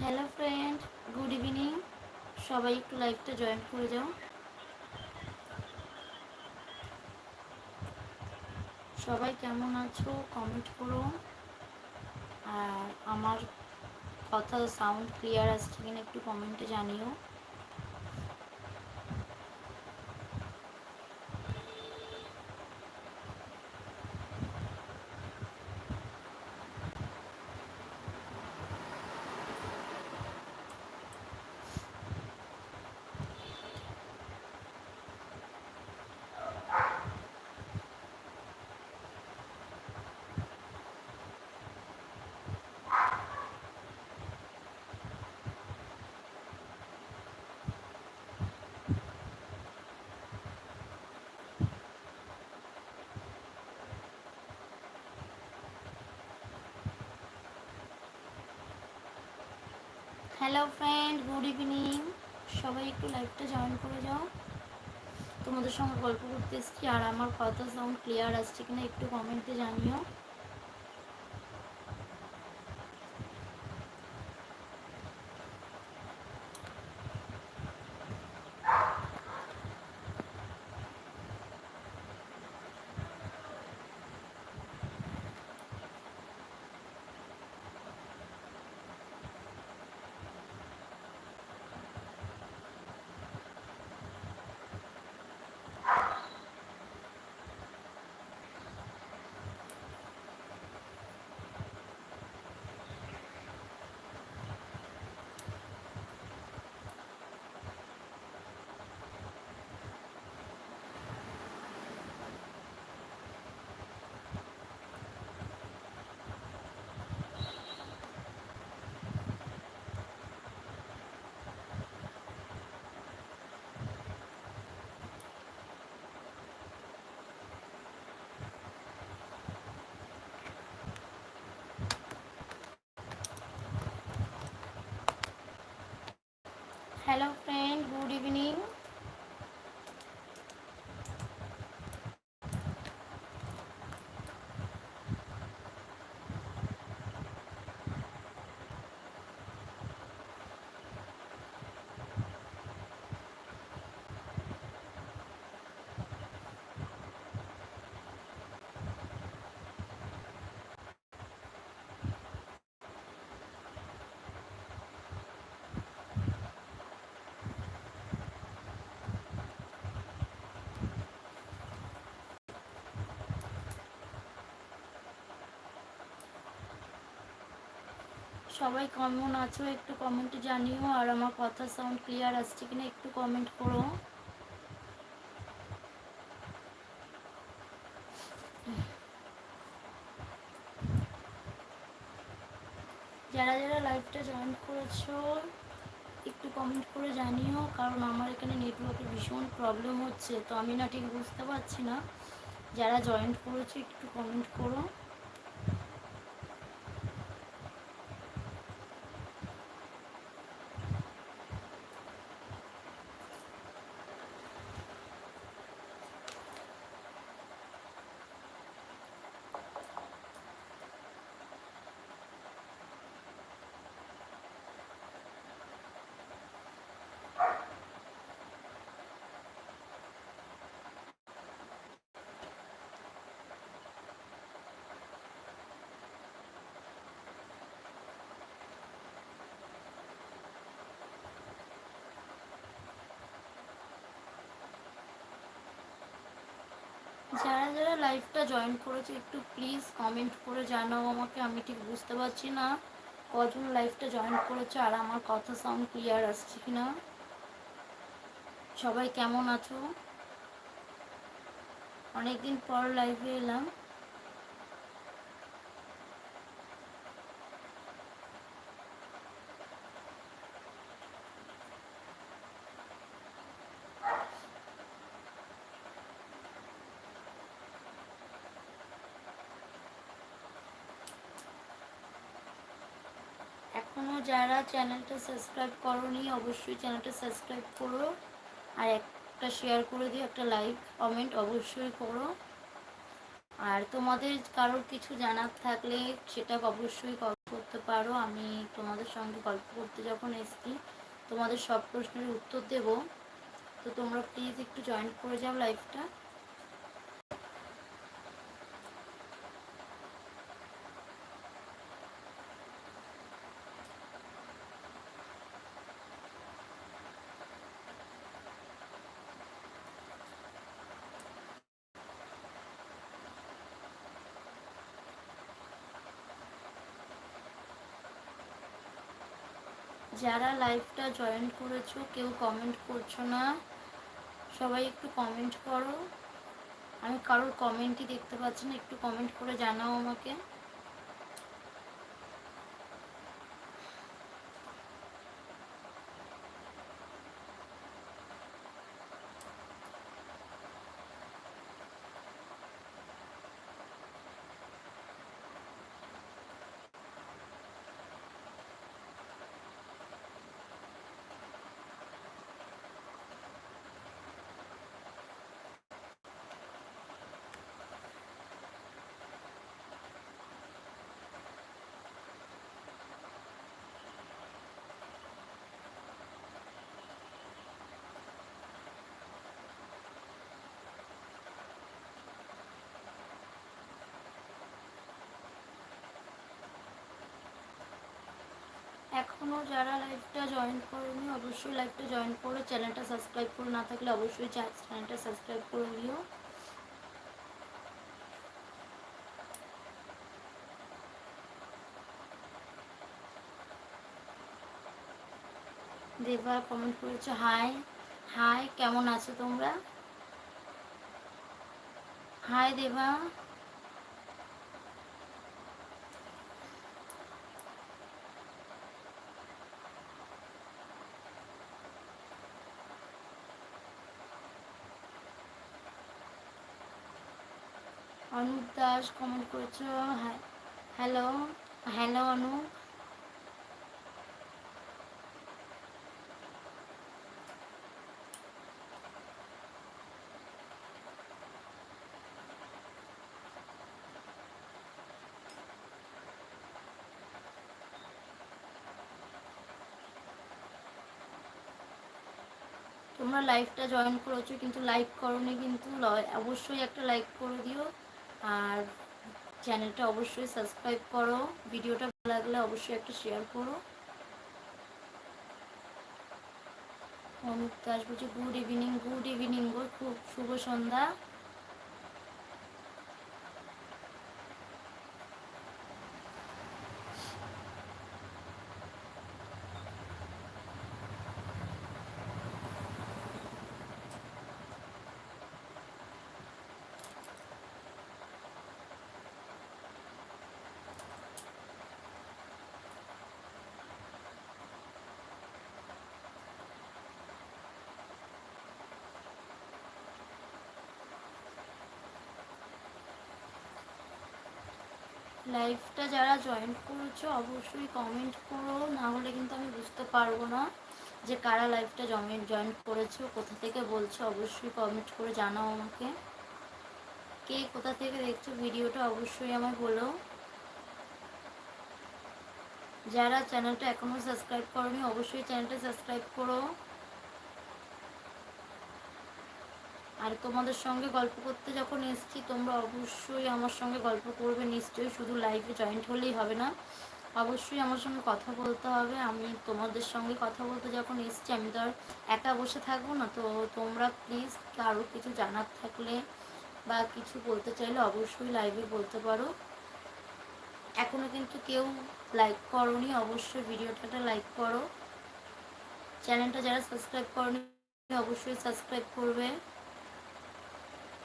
Hello friend good evening সবাই একটু লাইভটা জয়েন করে যাও। সবাই কেমন আছো? কমেন্ট করো। আর আমার কথা সাউন্ড ক্লিয়ার আসছে কিনা একটু কমেন্টে জানিও। হ্যালো ফ্রেন্ড গুড ইভিনিং সবাই একটু লাইভটা জয়েন করে যাও। তোমাদের সঙ্গে গল্প করতে এসেছি আর আমার কথা সাউন্ড ক্লিয়ার আসছে কিনা একটু কমেন্টে জানিও। হ্যালো ফ্রেন্ড গুড ইভিনিং সবাই কেমন আছো, একটু কমেন্টে জানিও, আর আমার কথা সাউন্ড ক্লিয়ার আসছে কিনা একটু কমেন্ট করো। যারা যারা লাইভটা জয়েন করেছ, একটু কমেন্ট করে জানিও, কারণ আমার এখানে নেটওয়ার্কের ভীষণ প্রবলেম হচ্ছে, তো আমি না ঠিক বুঝতে পারছি না। যারা জয়েন করেছ, একটু কমেন্ট করো। যারা যারা লাইভটা জয়েন করেছে, একটু প্লিজ কমেন্ট করে জানাও আমাকে। আমি ঠিক বুঝতে পারছি না কজন লাইভটা জয়েন করেছে আর আমার কথা সাউন্ড ক্লিয়ার আসছে কিনা। সবাই কেমন আছো? অনেকদিন পর লাইভে এলাম। এখনও যারা চ্যানেলটা সাবস্ক্রাইব করনি, অবশ্যই চ্যানেলটা সাবস্ক্রাইব করো। আর একটা শেয়ার করে দিও, একটা লাইক কমেন্ট অবশ্যই করো। আর তোমাদের কারোর কিছু জানার থাকলে সেটা অবশ্যই গল্প করতে পারো। আমি তোমাদের সঙ্গে গল্প করতে যখন এসছি, তোমাদের সব প্রশ্নের উত্তর দেব। তো তোমরা প্লিজ একটু জয়েন করে যাও লাইভটা যারা লাইভটা জয়েন করেছ, কেউ কমেন্ট করছ না, সবাই একটু কমেন্ট করো। আমি কারোর কমেন্টই দেখতে পাচ্ছি না, একটু কমেন্ট করে জানাও আমাকে। এখনও যারা লাইভটা জয়েন করেনি, অবশ্যই লাইভটা জয়েন করে। চ্যানেলটা সাবস্ক্রাইব করে, না থাকলে অবশ্যই চ্যানেলটা সাবস্ক্রাইব করে দিও দেবা কমেন্ট করেছ হাই হাই কেমন আছো তোমরা? হাই দেবা। অনুপ দাস কমেন্ট করেছ হ্যালো হ্যালো অনুপ তোমরা লাইভটা জয়েন করেছ, কিন্তু লাইক করনি, কিন্তু অবশ্যই একটা লাইক করে দিও। আর চ্যানেলটা অবশ্যই সাবস্ক্রাইব করো। ভিডিওটা ভালো লাগলে অবশ্যই একটা শেয়ার করো। অমিত দাস বলছি গুড ইভিনিং গুড ইভিনিং গো, খুব শুভ সন্ধ্যা। লাইভটা যারা জয়েন করেছ, অবশ্যই কমেন্ট করো। না হলে কিন্তু আমি বুঝতে পারব না যে কারা লাইভটা জয়েন জয়েন করেছ, কোথা থেকে বলছো। অবশ্যই কমেন্ট করে জানাও আমাকে। কে কোথা থেকে দেখছ, ভিডিওটা অবশ্যই আমায় বলো। যারা চ্যানেলটা এখনও সাবস্ক্রাইব করনি, অবশ্যই চ্যানেলটা সাবস্ক্রাইব করো। আর তোমাদের সঙ্গে গল্প করতে যখন এসছি, তোমরা অবশ্যই আমার সঙ্গে গল্প করবে। নিশ্চয়ই শুধু লাইভে জয়েন্ট হলেই হবে না। অবশ্যই আমার সঙ্গে কথা বলতে হবে। আমি তোমাদের সঙ্গে কথা বলতে যখন এসছি, আমি তো আর একা বসে থাকব না। তো তোমরা প্লিজ কারও কিছু জানার থাকলে বা কিছু বলতে চাইলে অবশ্যই লাইভে বলতে পারো। এখনও কিন্তু কেউ লাইক করনি, অবশ্যই ভিডিওটাটা লাইক করো। চ্যানেলটা যারা সাবস্ক্রাইব করনি, অবশ্যই সাবস্ক্রাইব করবে।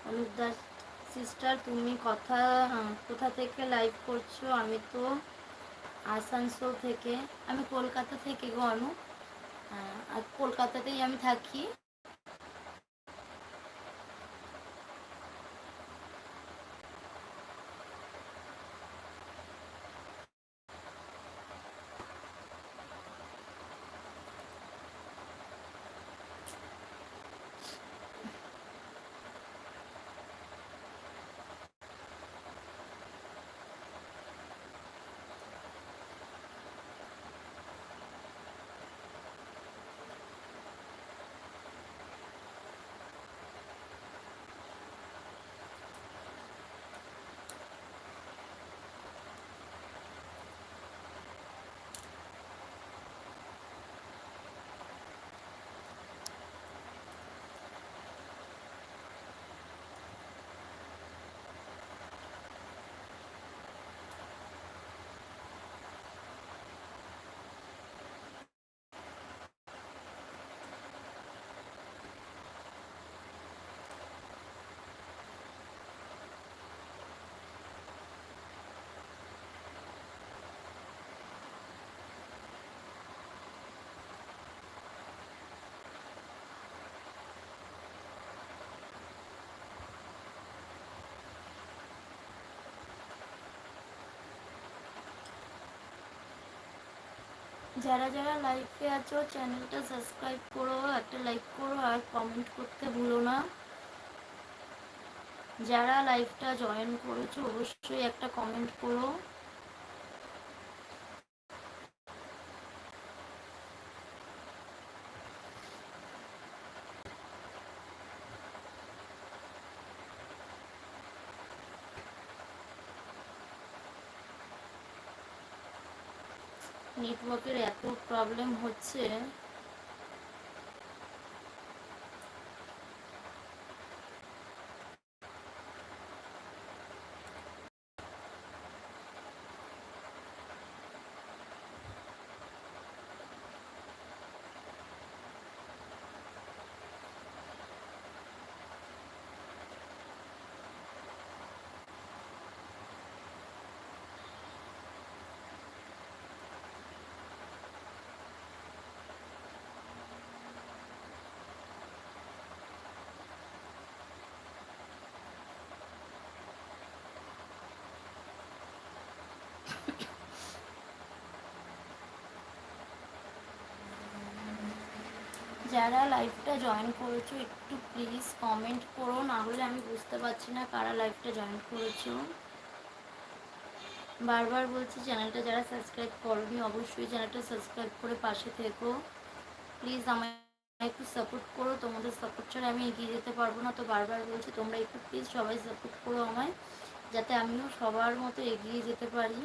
অনুপ দাস সিস্টার তুমি কথা কোথা থেকে লাইভ করছ? আমি তো আসানসোল থেকে, আমি কলকাতা থেকে গো অনু। আর কলকাতাতেই আমি থাকি। যারা যারা লাইভে আছো চ্যানেলটা সাবস্ক্রাইব করো, একটা লাইক করো আর কমেন্ট করতে ভুলো না। যারা লাইভটা জয়েন করেছ, অবশ্যই একটা কমেন্ট করো। নেটওয়ার্কের এত প্রবলেম হচ্ছে যারা লাইভটা জয়েন করেছ, একটু প্লিজ কমেন্ট করো, না হলে আমি বুঝতে পারছি না কারা লাইভটা জয়েন করেছ। বারবার বলছি চ্যানেলটা যারা সাবস্ক্রাইব করনি, অবশ্যই চ্যানেলটা সাবস্ক্রাইব করে পাশে থেকো। প্লিজ আমায় একটু সাপোর্ট করো, তোমাদের সাপোর্ট ছাড়া আমি এগিয়ে যেতে পারব না। তো বারবার বলছি, তোমরা একটু প্লিজ সবাই সাপোর্ট করো আমায়, যাতে আমিও সবার মতো এগিয়ে যেতে পারি।